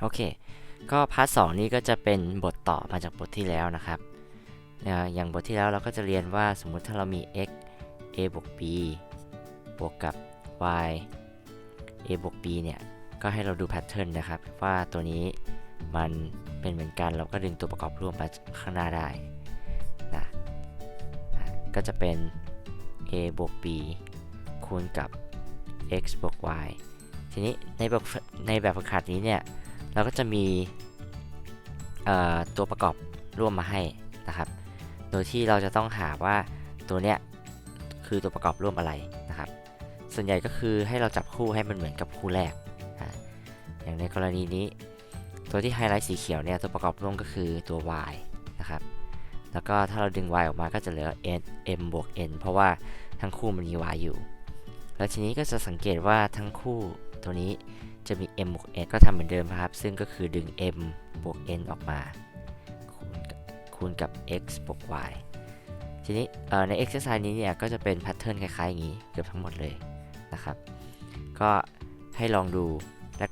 โอเค ก็พาร์ทสองนี้ก็จะเป็นบทต่อมาจากบทที่แล้วนะครับ อย่างบทที่แล้วเราก็จะเรียนว่าสมมุติถ้าเรามี x a บวก b บวกกับ y a บวก b เนี่ย ก็ให้เราดูแพทเทิร์นนะครับ ว่าตัวนี้มันเป็นเหมือนกัน เราก็ดึงตัวประกอบร่วมมาข้างหน้าได้นะอะก็จะเป็น a บวก b คูณกับ x บวก y ทีนี้ในแบบในแบบฝึกหัดนี้เนี่ย เราก็จะมีตัวประกอบร่วมมาให้นะครับ โดยที่เราจะต้องหาว่าตัวเนี้ยคือตัวประกอบร่วมอะไรนะครับ ส่วนใหญ่ก็คือให้เราจับคู่ให้มันเหมือนกับคู่แรกอะอย่างในกรณีนี้ ตัวที่ไฮไลท์สีเขียวเนี่ยตัวประกอบร่วมก็คือตัว y นะครับ แล้วก็ถ้าเราดึง y ออกมาก็จะเหลือ n m บวก n เพราะว่าทั้งคู่มันมี y อยู่ แล้วทีนี้ก็จะสังเกตว่าทั้งคู่ ตัวนี้จะมี m บวก n ก็ทำเหมือนเดิมครับ ซึ่งก็คือดึง m บวก n ออกมา คูณกับคูณกับ x บวก y ทีนี้ใน exercise นี้เนี่ยก็จะเป็นแพทเทิร์นคล้ายๆอย่างนี้เกือบทั้งหมดเลยนะครับ ก็ให้ลองดู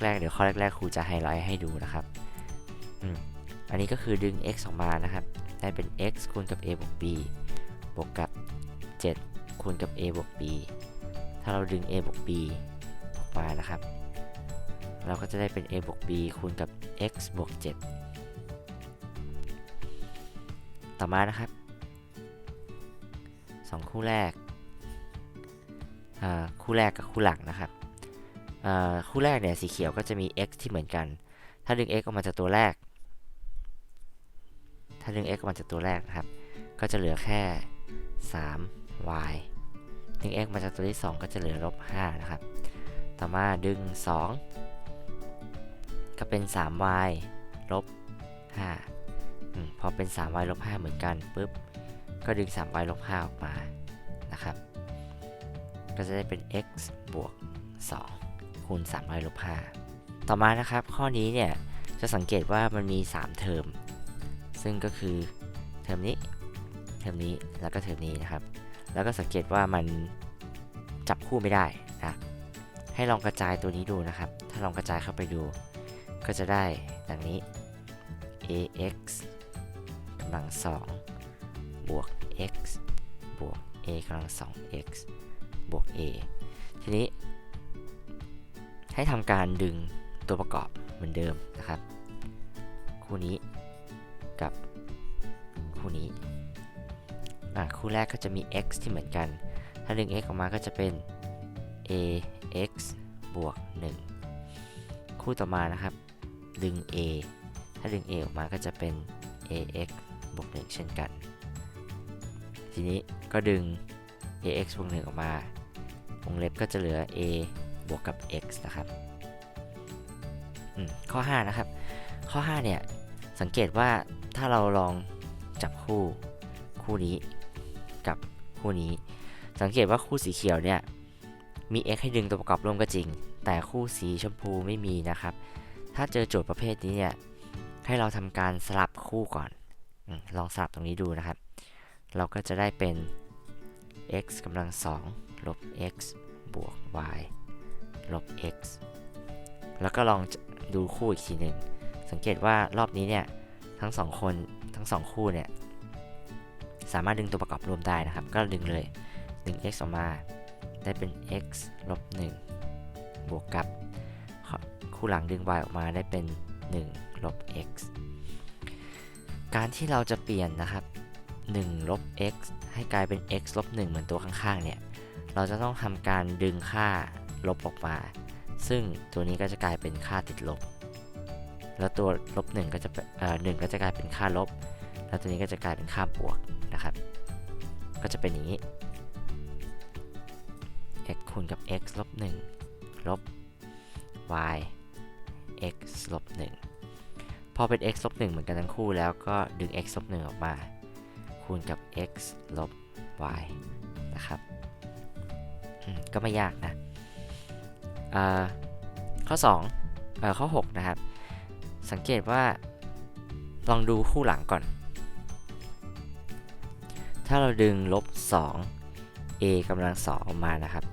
แรกๆ เดี๋ยวข้อแรกๆครูจะไฮไลท์ให้ดูนะครับอันนี้ก็คือดึง x ออกมานะครับ ได้เป็น x คูณกับ a บวก b บวกกับ 7 คูณกับ a บวก b ถ้าเราดึง a บวก b ออกมานะครับ เราก็จะได้เป็น a บวก b คูณกับ x บวก 7 ต่อมานะครับสองคู่แรก คู่แรกกับคู่หลังนะครับ คู่แรกเนี่ยสีเขียวก็จะมี x ที่เหมือนกัน ถ้าดึง x ออกมาจากตัวแรก ถ้าดึง x ออกมาจากตัวแรกนะครับ ก็จะเหลือแค่ 3y ดึง x มาจากตัวที่ 2 ก็จะเหลือลบ5นะครับ ต่อมาดึง 2 ก็เป็น 3y ลบ5อมพอเป็น 3y ลบ5เหมือนกันปุ๊บ ก็ดึง 3y ลบ5ออกมานะครับ ก็จะได้เป็น x บวก 2 คูณ 3y ลบ5ต่อมานะครับ ข้อนี้เนี่ย จะสังเกตว่ามันมี 3 เทอม ซึ่งก็คือเทอมนี้ เทอมนี้ แล้วก็เทอมนี้นะครับ แล้วก็สังเกตว่ามันจับคู่ไม่ได้นะ ให้ลองกระจายตัวนี้ดูนะครับ ถ้าลองกระจายเข้าไปดู ก็จะได้ดังนี้ ax กำลัง2บวก x บวก a กำลัง 2x บวก a ทีนี้ ให้ทำการดึงตัวประกอบเหมือนเดิมนะครับ คู่นี้กับคู่นี้คู่แรกก็จะมี x ที่เหมือนกัน ถ้าดึง x ออกมาก็จะเป็น a x บวก 1 คู่ต่อมานะครับ ดึง a ถ้าดึง a ออกมาก็จะเป็น ax บวก 1 เช่นกัน ทีนี้ก็ดึง ax บวก 1 ออกมา วงเล็บก็จะเหลือ a บวกกับ x นะครับข้อ 5 นะครับ ข้อ 5 เนี่ย สังเกตว่าถ้าเราลองจับคู่คู่นี้กับคู่นี้ สังเกตว่าคู่สีเขียวเนี่ย มี x ให้ดึงตัวประกอบร่วมก็จริง แต่คู่สีชมพูไม่มีนะครับ ถ้าเจอโจทย์ประเภทนี้เนี่ย ให้เราทำการสลับคู่ก่อนอลองสลับตรงนี้ดูนะครับ เราก็จะได้เป็น x กำลัง2ลบ x บวก y ลบ x แล้วก็ลองดูคู่อีกทีหนึ่ง สังเกตว่ารอบนี้เนี่ย ทั้งสองคนทั้งสองคู่เนี่ย สามารถดึงตัวประกอบรวมได้นะครับ ก็ดึงเลยดึง x ออกมา ได้เป็น x ลบ1บวกกับคู่หลังดึง y ออกมาได้เป็น 1 ลบ x การที่เราจะเปลี่ยนนะครับ 1 ลบ x ให้กลายเป็น x ลบ 1 เหมือนตัวข้างๆ เนี่ย เราจะต้องทำการดึงค่าลบออกมา ซึ่งตัวนี้ก็จะกลายเป็นค่าติดลบ แล้วตัวลบ1ก็จะเอ่อ1ก็จะกลายเป็นค่าลบ แล้วตัวนี้ก็จะกลายเป็นค่าบวกนะครับ ก็จะเป็นอย่างนี้ x คูณกับ x ลบ1ลบ y x ลบ1พอเป็น x ลบ1เหมือนกันทั้งคู่แล้วก็ดึง x ลบ1ออกมา คูณกับ x ลบ y นะครับก็ไม่ยากนะอ่าข้อ2เอ่อข้อ 6 นะครับ สังเกตว่าลองดูคู่หลังก่อน ถ้าเราดึงลบ 2 a กำลัง2ออกมานะครับ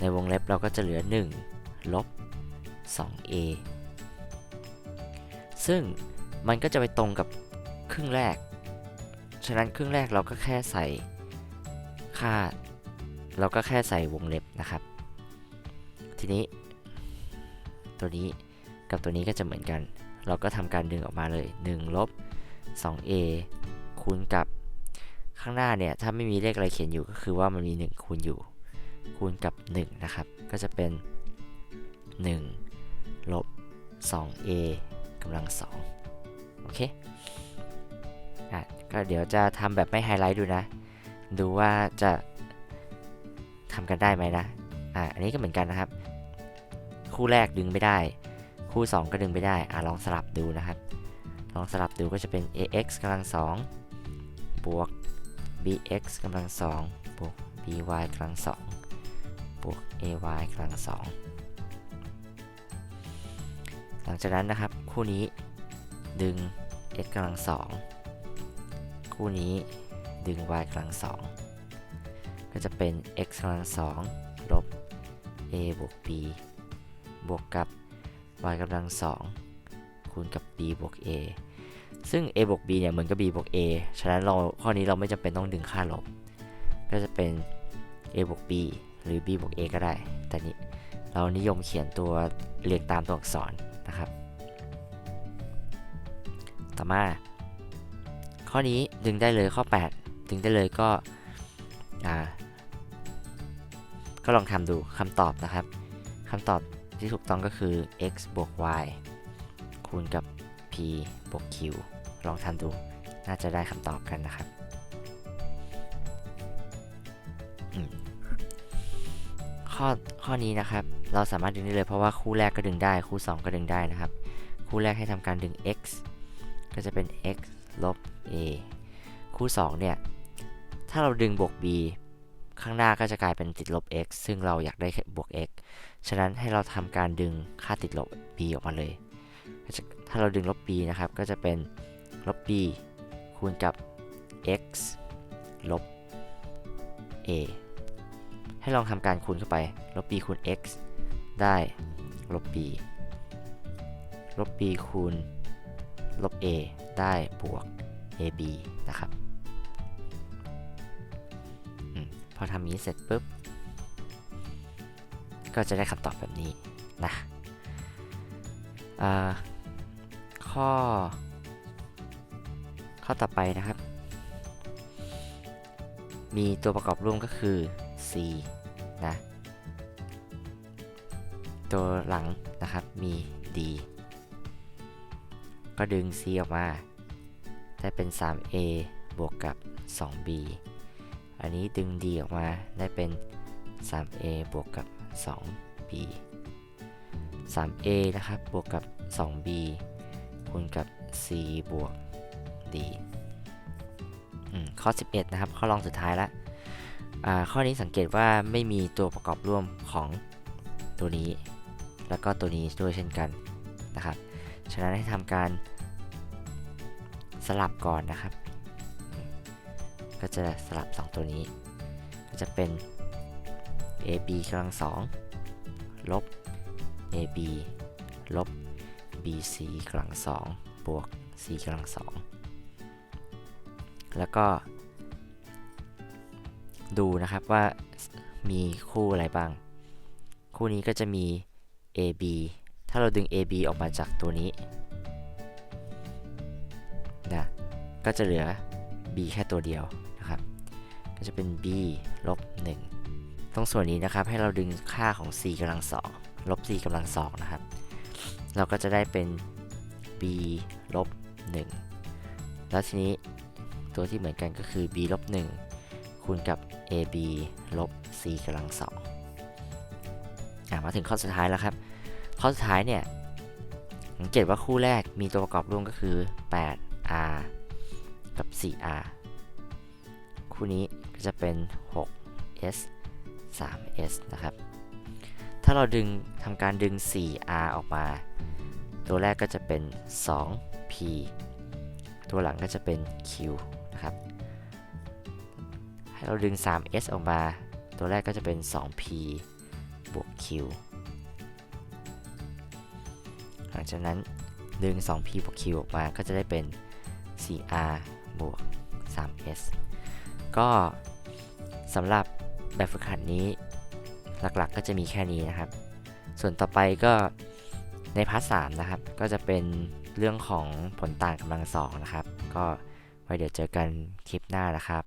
ในวงเล็บเราก็จะเหลือ 1 ลบ 2a ซึ่งมันก็จะไปตรงกับครึ่งแรก ฉะนั้นครึ่งแรกเราก็แค่ใส่ค่า เราก็แค่ใส่วงเล็บนะครับ ทีนี้ ตัวนี้กับตัวนี้ก็จะเหมือนกัน เราก็ทำการดึงออกมาเลย 1 ลบ 2a คูณกับข้างหน้าเนี่ย ถ้าไม่มีเลขอะไรเขียนอยู่ก็คือว่ามันมี 1 คูณอยู่ คูณกับ 1 นะครับ ก็จะเป็น 1 ลบ 2a กำลัง 2 โอเคอะก็เดี๋ยวจะทำแบบไม่ไฮไลท์ดูนะ ดูว่าจะทำกันได้ไหมนะอะอันนี้ก็เหมือนกันนะครับ คู่แรกดึงไม่ได้ คู่ 2 ก็ดึงไม่ได้อะลองสลับดูนะครับ ลองสลับดูก็จะเป็น ax กำลัง 2 บวก bx กำลัง 2 บวก by กำลัง 2 บวก ay กำลัง2หลังจากนั้นนะครับ คู่นี้ดึง x กำลัง2คู่นี้ดึง y กำลัง2ก็จะเป็น x กำลัง2ลบ a บวก b บวกกับ y กำลัง2คูณกับ b บวก a ซึ่ง a บวก b เนี่ยเหมือนกับ b บวก a ฉะนั้นเราข้อนี้เราไม่จำเป็นต้องดึงค่าลบ ก็จะเป็น a บวก b หรือ b บวก a ก็ได้ แต่นี้เรานิยมเขียนตัวเรียงตามตัวอักษรนะครับ ต่อมา ข้อนี้ดึงได้เลยข้อ 8 ดึงได้เลยก็อ่าก็ลองทำดูคำตอบนะครับคำตอบที่ถูกต้องก็คือ x บวก y คูณกับ p บวก q ลองทำดู น่าจะได้คำตอบกันนะครับ ข้อข้อนี้นะครับ เราสามารถดึงได้เลยเพราะว่าคู่แรกก็ดึงได้ คู่ 2 ก็ดึงได้นะครับ คู่แรกให้ทำการดึง x ก็จะเป็น x ลบ a คู่ 2 เนี่ย ถ้าเราดึงบวก b ข้างหน้าก็จะกลายเป็นติดลบ x ซึ่งเราอยากได้บวก x ฉะนั้นให้เราทำการดึงค่าติดลบ b ออกมาเลย ถ้าเราดึงลบ b นะครับ ก็จะเป็นลบ b คูณกับ x ลบ a ให้ลองทำการคูณเข้าไป ลบ b คูณ x ได้ลบ b ลบ b คูณ ลบ a ได้บวก ab นะครับอพอทำนี้เสร็จปุ๊บ ก็จะได้คำตอบแบบนี้นะข้อ ข้อต่อไปนะครับ มีตัวประกอบร่วมก็คือ c นะ ตัวหลังนะครับมี d ก็ดึง c ออกมาได้เป็น 3a บวกกับ 2b อันนี้ดึง d ออกมาได้เป็น 3a บวกกับ 2b 3a นะครับ บวกกับ 2b คูณกับ c บวก d ข้อ 11 นะครับ ข้อลองสุดท้ายละ ข้อนี้สังเกตว่าไม่มีตัวประกอบร่วมของตัวนี้ แล้วก็ตัวนี้ด้วยเช่นกันนะครับ ฉะนั้นให้ทำการสลับก่อนนะครับ ก็จะสลับ 2 ตัวนี้ ก็จะเป็น ab กำลัง2ลบ ab ลบ bc กำลัง2บวก c กำลัง2แล้วก็ ดูนะครับว่ามีคู่อะไรบ้าง คู่นี้ก็จะมี ab ถ้าเราดึง ab ออกมาจากตัวนี้นะก็จะเหลือ b แค่ตัวเดียวนะครับ ก็จะเป็น b ลบ1ตรงส่วนนี้นะครับให้เราดึงค่าของ c กำลัง2ลบ c กำลัง2นะครับ เราก็จะได้เป็น b ลบ1แล้วทีนี้ตัวที่เหมือนกันก็คือ b ลบ1 คูณกับ ab ลบ c กำลัง2อ่ามาถึงข้อสุดท้ายแล้วครับ ข้อสุดท้ายเนี่ยสังเกตว่าคู่แรกมีตัวประกอบร่วมก็คือ 8r กับ 4r คู่นี้ก็จะเป็น 6s 3s นะครับ ถ้าเราดึงทำการดึง 4r ออกมา ตัวแรกก็จะเป็น 2p ตัวหลังก็จะเป็น q นะครับ เราดึง 3s ออกมา ตัวแรกก็จะเป็น 2p บวก q หลังจากนั้นดึง 2p บวก q ออกมาก็จะได้เป็น 4r บวก 3s ก็สำหรับแบบฝึกหัดนี้หลักๆก็จะมีแค่นี้นะครับ ส่วนต่อไปก็ในพาร์ทสนะครับ ก็จะเป็นเรื่องของผลต่างกำลังสองนะครับ ก็ไว้เดี๋ยวเจอกันคลิปหน้านะครับ